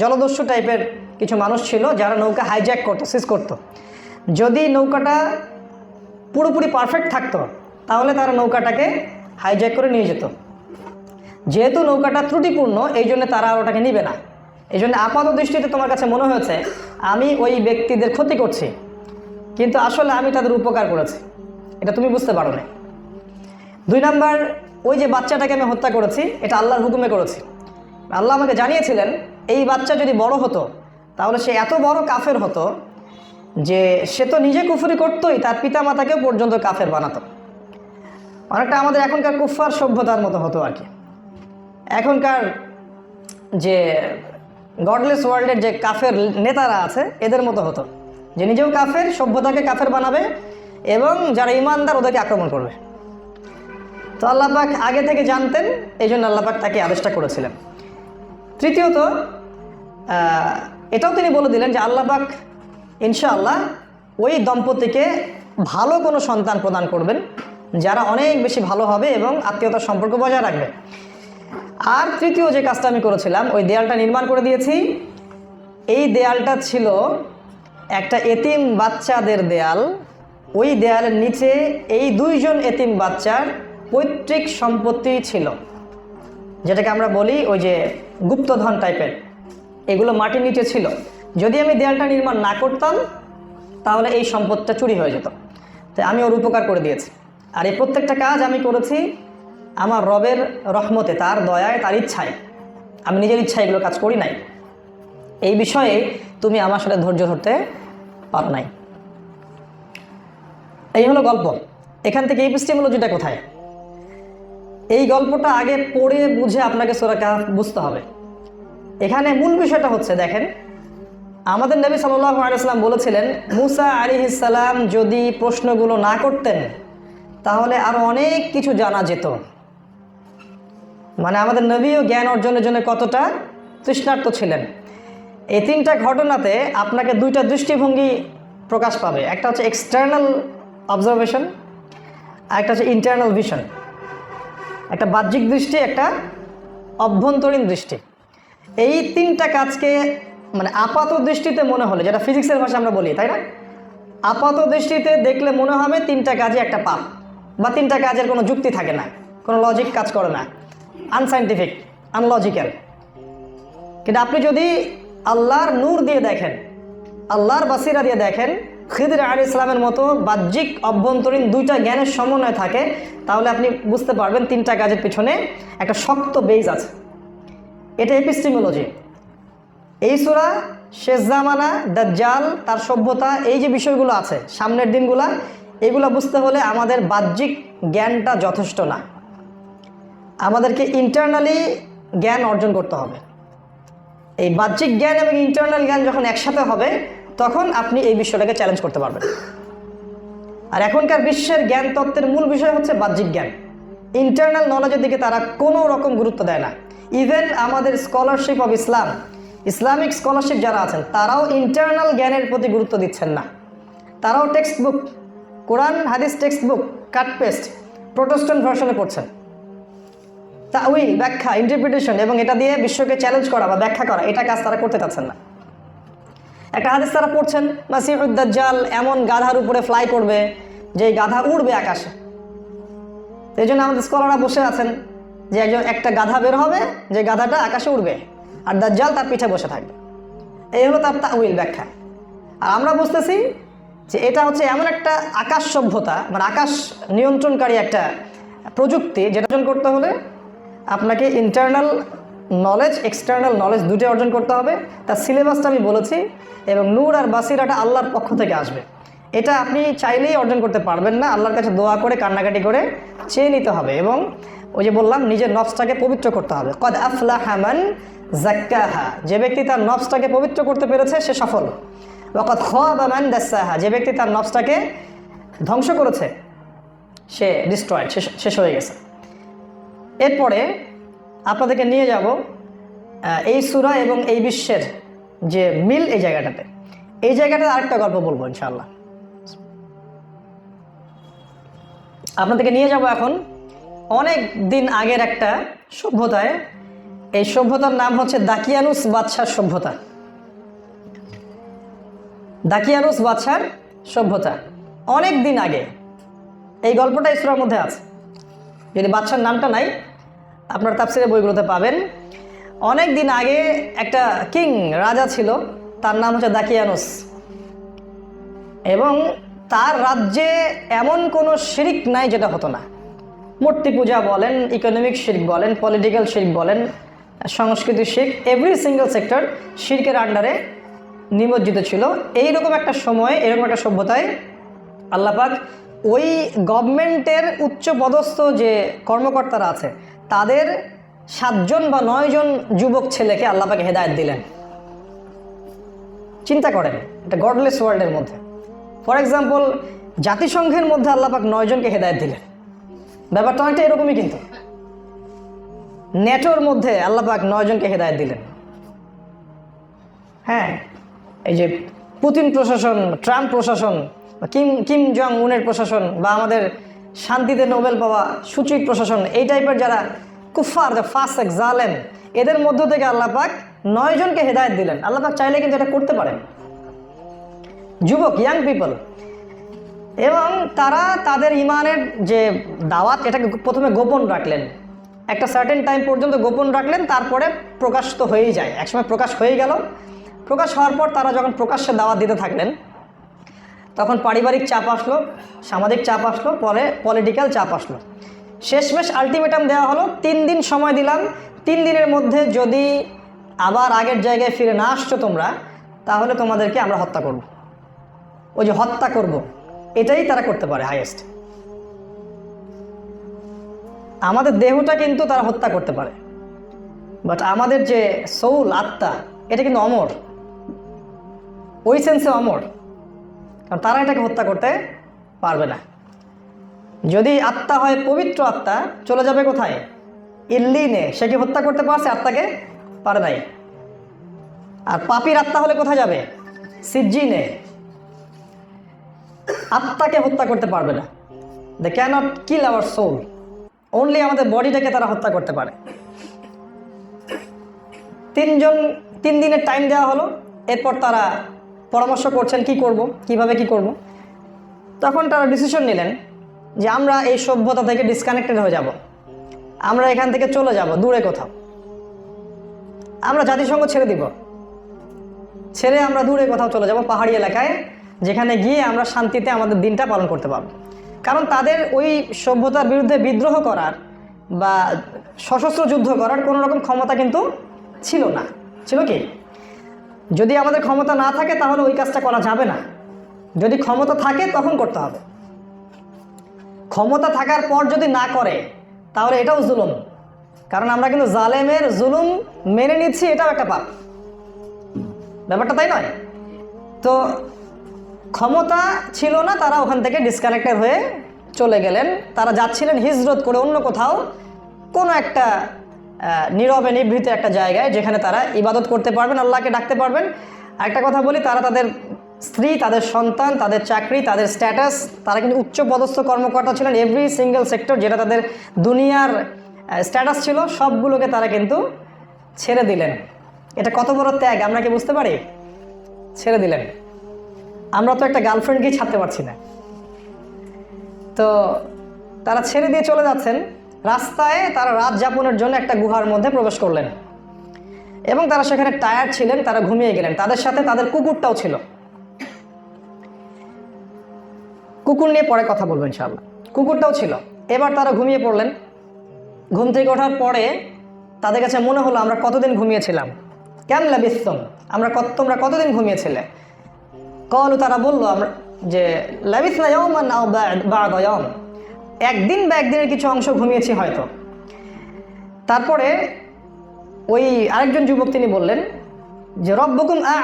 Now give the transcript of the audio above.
জলদস্যু টাইপের কিছু মানুষ ছিল যারা নৌকা হাইজ্যাক করতো সিজ করতো। যদি নৌকাটা পুরোপুরি পারফেক্ট থাকতো, তাহলে তারা নৌকাটাকে হাইজ্যাক করে নিয়ে যেত। যেহেতু নৌকাটা ত্রুটিপূর্ণ এই জন্য তারা আর ওটাকে নিবে না। এই জন্য আপাত দৃষ্টিতে তোমার কাছে মনে হয়েছে, আমি ওই ব্যক্তিদের ক্ষতি করছি, কিন্তু আসলে আমি তাদের উপকার করেছি। এটা তুমি বুঝতে পারো না দুই নাম্বার, ওই যে বাচ্চাটাকে আমি হত্যা করেছি, এটা আল্লাহর হুকুমে করেছি। আল্লাহ আমাকে জানিয়েছিলেন, এই বাচ্চা যদি বড় হতো, তাহলে সে এত বড় কাফের হতো যে সে তো নিজে কুফুরি করতোই, তার পিতামাতাকেও পর্যন্ত কাফের বানাতো। অনেকটা আমাদের এখনকার কুফার সভ্যতার মতো হতো আর কি। এখনকার যে গডলেস ওয়ার্ল্ডের যে কাফের নেতারা আছে, এদের মতো হতো। যে নিজেও কাফের, সভ্যতাকে কাফের বানাবে এবং যারা ইমানদার, ওদেরকে আক্রমণ করবে। তো আল্লাপাক আগে থেকে জানতেন, এই জন্য আল্লাপাক তাকে আদেশটা করেছিলেন। তৃতীয়ত এটাও তিনি বলে দিলেন যে আল্লাপাক ইনশাআল্লাহ ওই দম্পতিকে ভালো কোনো সন্তান প্রদান করবেন যারা অনেক বেশি ভালো হবে এবং আত্মীয়তার সম্পর্ক বজায় রাখবে। আর তৃতীয় যে কাজটা আমি করেছিলাম, ওই দেয়ালটা নির্মাণ করে দিয়েছি। এই দেয়ালটা ছিল একটা এতিম বাচ্চাদের দেয়াল। ওই দেয়ালের নিচে এই দুইজন এতিম বাচ্চার পৈতৃক সম্পত্তি ছিল। যেটাকে আমরা বলি ওই যে গুপ্তধন টাইপের। এগুলো মাটির নিচে ছিল। যদি আমি দেয়ালটা নির্মাণ না করতাম, তাহলে এই সম্পদটা চুরি হয়ে যেত। তাই আমি ওর উপকার করে দিয়েছি। আর এই প্রত্যেকটা কাজ আমি করেছি আমার রবের রহমতে, তার দয়ায়, তার ইচ্ছায়। আমি নিজের ইচ্ছায় এগুলো কাজ করি নাই। এই বিষয়ে তুমি আমার সাথে ধৈর্য ধরতে পারো নাই। এই হলো গল্প। এখান থেকে এই যেটা কোথায়? এই গল্পটা আগে পড়ে বুঝে আপনাকে সোরা বুঝতে হবে। এখানে মূল বিষয়টা হচ্ছে, দেখেন, আমাদের নবী সাল্লাহ আলাইসাল্লাম বলেছিলেন, মুসা আলী ইসাল্লাম যদি প্রশ্নগুলো না করতেন, তাহলে আরও অনেক কিছু জানা যেত। মানে আমাদের নবীও জ্ঞান অর্জনের জন্য কতটা তৃষ্ণার্ত ছিলেন। এই তিনটা ঘটনাতে আপনাকে দুইটা দৃষ্টিভঙ্গি প্রকাশ পাবে। একটা হচ্ছে এক্সটার্নাল অবজারভেশন আর একটা হচ্ছে ইন্টারনাল ভিশন একটা বাহ্যিক দৃষ্টি, একটা অভ্যন্তরীণ দৃষ্টি। এই তিনটা কাজকে মানে আপাত দৃষ্টিতে মনে হলে, যেটা ফিজিক্সের ভাষা আমরা বলি, তাই না? আপাত দৃষ্টিতে দেখলে মনে হবে তিনটা কাজে একটা পাপ, বা তিনটা কাজের কোনো যুক্তি থাকে না, কোনো লজিক কাজ করে না। আনসাইন্টিফিক আনলজিক্যাল কিন্তু আপনি যদি আল্লাহর নূর দিয়ে দেখেন, আল্লাহর বাসিরা দিয়ে দেখেন খিদির আলী ইসলামের মতো বাহ্যিক অভ্যন্তরীণ দুইটা জ্ঞানের সমন্বয় থাকে, তাহলে আপনি বুঝতে পারবেন তিনটা কাজের পিছনে একটা শক্ত বেজ আছে। এটা এপিস্টিমোলজি এই সুরা, শেষ জামানা, দাজ্জাল, তার সভ্যতা, এই যে বিষয়গুলো আছে, সামনের দিনগুলা, এগুলো বুঝতে হলে আমাদের বাহ্যিক জ্ঞানটা যথেষ্ট না। আমাদেরকে ইন্টারনালি জ্ঞান অর্জন করতে হবে। এই বাহ্যিক জ্ঞান এবং ইন্টারনাল জ্ঞান যখন একসাথে হবে তখন আপনি এই বিষয়টাকে চ্যালেঞ্জ করতে পারবেন। আর এখনকার বিশ্বের জ্ঞান তত্ত্বের মূল বিষয় হচ্ছে বাহ্যিক জ্ঞান। ইন্টারনাল নলেজের দিকে তারা কোনো রকম গুরুত্ব দেয় না। ইভেন আমাদের scholarship of Islam Islamic scholarship যারা আছেন, তারাও ইন্টারনাল জ্ঞানের প্রতি গুরুত্ব দিচ্ছেন না। তারাও টেক্সট বুক কোরআন, হাদিস text book cut paste Protestant ভার্সনে পড়ছেন। তা ওই ব্যাখ্যা ইন্টারপ্রিটেশন এবং এটা দিয়ে বিশ্বকে চ্যালেঞ্জ করা বা ব্যাখ্যা করা, এটা কাজ তারা করতে চাচ্ছেন না। একটা হাদিস তারা পড়ছেন মাসিউদ্দাজ্জাল এমন গাধার উপরে ফ্লাই করবে যে গাধা উড়বে আকাশে। এই জন্য আমাদের স্কলাররা বসে আছেন যে একজন, একটা গাধা বের হবে, যে গাধাটা আকাশে উড়বে, আর দাজ্জাল তার পিঠে বসে থাকবে। এই হলো তার তাউইল ব্যাখ্যা। আর আমরা বুঝতেছি যে এটা হচ্ছে এমন একটা আকাশ সভ্যতা মানে আকাশ নিয়ন্ত্রণকারী একটা প্রযুক্তি, যেটা করতে হলে আপনাকে ইন্টারনাল নলেজ এক্সটার্নাল নলেজ দুটো অর্জন করতে হবে। তার সিলেবাসটা আমি বলেছি এবং নূর আর বাসিরাটা আল্লাহর পক্ষ থেকে আসবে। এটা আপনি চাইলেই অর্জন করতে পারবেন না। আল্লাহর কাছে দোয়া করে, কান্নাকাটি করে চেয়ে নিতে হবে এবং ওই যে বললাম, নিজের নফসটাকে পবিত্র করতে হবে। কদ আফলা হামান জাক্কাহা যে ব্যক্তি তার নফসটাকে পবিত্র করতে পেরেছে, সে সফল। ওকদ খান দাসাহা। যে ব্যক্তি তার নফসটাকে ধ্বংস করেছে, সে ডিস্ট্রয়েড শেষ হয়ে গেছে। এরপরে আপনাদেরকে নিয়ে যাব এই সুরা এবং এই বিশ্বের যে মিল এই জায়গাটাতে। এই জায়গাটাতে আরেকটা গল্প বলব ইনশাল্লাহ আপনাদেরকে নিয়ে যাব এখন অনেক দিন আগের একটা সভ্যতায়। এই সভ্যতার নাম হচ্ছে দাকিয়ানুস বাদশার সভ্যতা। দাকিয়ানুস বাদশার সভ্যতা। অনেক দিন আগে। এই গল্পটা ইসরার মধ্যে আছে। যদি বাদশার নামটা নাই আপনার তাফসিরের বইগুলোতে পাবেন। অনেক দিন আগে একটা কিং রাজা ছিল, তার নাম হচ্ছে দাকিয়ানুস। এবং তার রাজ্যে এমন কোনো শিরিক নাই যেটা হতো না। মূর্তি পূজা বলেন ইকোনমিক শির্ক বলেন পলিটিক্যাল শির্ক বলেন, সংস্কৃতি শির্ক এভরি সিঙ্গেল সেক্টর শির্কের আন্ডারে নিমজ্জিত ছিল। এইরকম একটা সময়, এরকম একটা সভ্যতায় আল্লাপাক ওই গভর্নমেন্টের উচ্চ পদস্থ যে কর্মকর্তারা আছে তাদের সাতজন বা নয়জন যুবক ছেলেকে আল্লাপাকে হেদায়ত দিলেন। চিন্তা করেন, এটা গডলেস ওয়ার্ল্ডের মধ্যে। ফর এক্সাম্পল জাতিসংঘের মধ্যে আল্লাপাক নয়জনকে হেদায়ত দিলেন। ব্যাপারটা অনেকটা এরকমই কিন্তু। নেটোর মধ্যে আল্লাপাক নয়জনকে হেদায়ত দিলেন। হ্যাঁ এই যে পুতিন প্রশাসন, ট্রাম্প প্রশাসন কিম কিম জং উনের প্রশাসন, বা আমাদের শান্তিতে নোবেল পাওয়া সূচিক প্রশাসন, এই টাইপের যারা কুফার দ্য ফাস্ট জালেম, এদের মধ্য থেকে আল্লাপাক নয়জনকে হেদায়ত দিলেন। আল্লাপাক চাইলে কিন্তু এটা করতে পারেন। যুবক ইয়াং পিপল এবং তারা তাদের ইমানের যে দাওয়াত, এটাকে প্রথমে গোপন রাখলেন। একটা সার্টেন টাইম পর্যন্ত গোপন রাখলেন, তারপরে প্রকাশ তো হয়েই যায়। একসময় প্রকাশ হয়ে গেল। প্রকাশ হওয়ার পর তারা যখন প্রকাশ্যে দাওয়াত দিতে থাকলেন তখন পারিবারিক চাপ আসলো, সামাজিক চাপ আসলো, পরে পলিটিক্যাল চাপ আসলো। শেষমেশ আলটিমেটাম দেওয়া হলো, তিন দিন সময় দিলাম। তিন দিনের মধ্যে যদি আবার আগের জায়গায় ফিরে না আসছো তোমরা, তাহলে তোমাদেরকে আমরা হত্যা করব। ওই যে হত্যা করব, এটাই তারা করতে পারে হাইয়েস্ট আমাদের দেহটা কিন্তু তারা হত্যা করতে পারে। বাট আমাদের যে সৌল আত্মা, এটা কিন্তু অমর। ওই সেন্সে অমর। কারণ তারা এটাকে হত্যা করতে পারবে না। যদি আত্মা হয় পবিত্র আত্মা, চলে যাবে কোথায়? ইল্লিনে। সে কি হত্যা করতে পারছে? আত্মাকে পারে নাই। আর পাপির আত্মা হলে কোথায় যাবে? সিজ্জিনে। আত্মাকে হত্যা করতে পারবে না। They cannot kill our soul only আমাদের বডিটাকে তারা হত্যা করতে পারে। তিনজন, তিন দিনের টাইম দেওয়া হলো। এরপর তারা পরামর্শ করছেন কি করব, কীভাবে কি করব। তখন তারা ডিসিশন নিলেন যে আমরা এই সভ্যতা থেকে ডিসকানেক্টেড হয়ে যাব। আমরা এখান থেকে চলে যাব, দূরে কোথাও। আমরা জাতিসংঘ ছেড়ে দিব। ছেড়ে আমরা দূরে কোথাও চলে যাব, পাহাড়ি এলাকায়, যেখানে গিয়ে আমরা শান্তিতে আমাদের দিনটা পালন করতে পারব। কারণ তাদের ওই সভ্যতার বিরুদ্ধে বিদ্রোহ করার বা সশস্ত্র যুদ্ধ করার কোনো রকম ক্ষমতা কিন্তু ছিল না। ছিল কি? যদি আমাদের ক্ষমতা না থাকে, তাহলে ওই কাজটা করা যাবে না। যদি ক্ষমতা থাকে, তখন করতে হবে। ক্ষমতা থাকার পর যদি না করে, তাহলে এটাও জুলুম। কারণ আমরা কিন্তু জালেমের জুলুম মেনে নিচ্ছি, এটাও একটা পাপ। ব্যাপারটা তাই নয়। তো ক্ষমতা ছিল না, তারা ওখান থেকে ডিসকানেক্টেড হয়ে চলে গেলেন। তারা যাচ্ছিলেন হিজরত করে অন্য কোথাও। কোনো একটা নীরবে নিভৃত একটা জায়গায় যেখানে তারা ইবাদত করতে পারবেন, আল্লাহকে ডাকতে পারবেন। একটা কথা বলি, তারা তাদের স্ত্রী, তাদের সন্তান, তাদের চাকরি, তাদের স্ট্যাটাস তারা কিন্তু উচ্চ পদস্থ কর্মকর্তা ছিলেন। এভরি সিঙ্গেল সেক্টর যেটা তাদের দুনিয়ার স্ট্যাটাস ছিল, সবগুলোকে তারা কিন্তু ছেড়ে দিলেন। এটা কত বড় ত্যাগ, আমরা কি বুঝতে পারি? ছেড়ে দিলেন। আমরা তো একটা গার্লফ্রেন্ডকেই ছাড়তে পারছি না। তো তারা ছেড়ে দিয়ে চলে যাচ্ছেন। রাস্তায় তারা রাত যাপনের জন্য একটা গুহার মধ্যে প্রবেশ করলেন। এবং তারা সেখানে টায়ার ছিলেন, তারা ঘুমিয়ে গেলেন। তাদের সাথে তাদের কুকুরটাও ছিল। কুকুর নিয়ে পরে কথা বলব ইনশাআল্লাহ। কুকুরটাও ছিল। এবার তারা ঘুমিয়ে পড়লেন। ঘুম থেকে ওঠার পরে তাদের কাছে মনে হলো, আমরা কতদিন ঘুমিয়েছিলাম? কেন লাবিস্তম? আমরা কত, তোমরা কতদিন ঘুমিয়েছিলে? কলু, তারা বলল, আমরা, যে লাবিস না বায়ম একদিন বা একদিনের কিছু অংশ ঘুমিয়েছি হয়তো। তারপরে ওই আরেকজন যুবক তিনি বললেন যে, রব্বকুম আ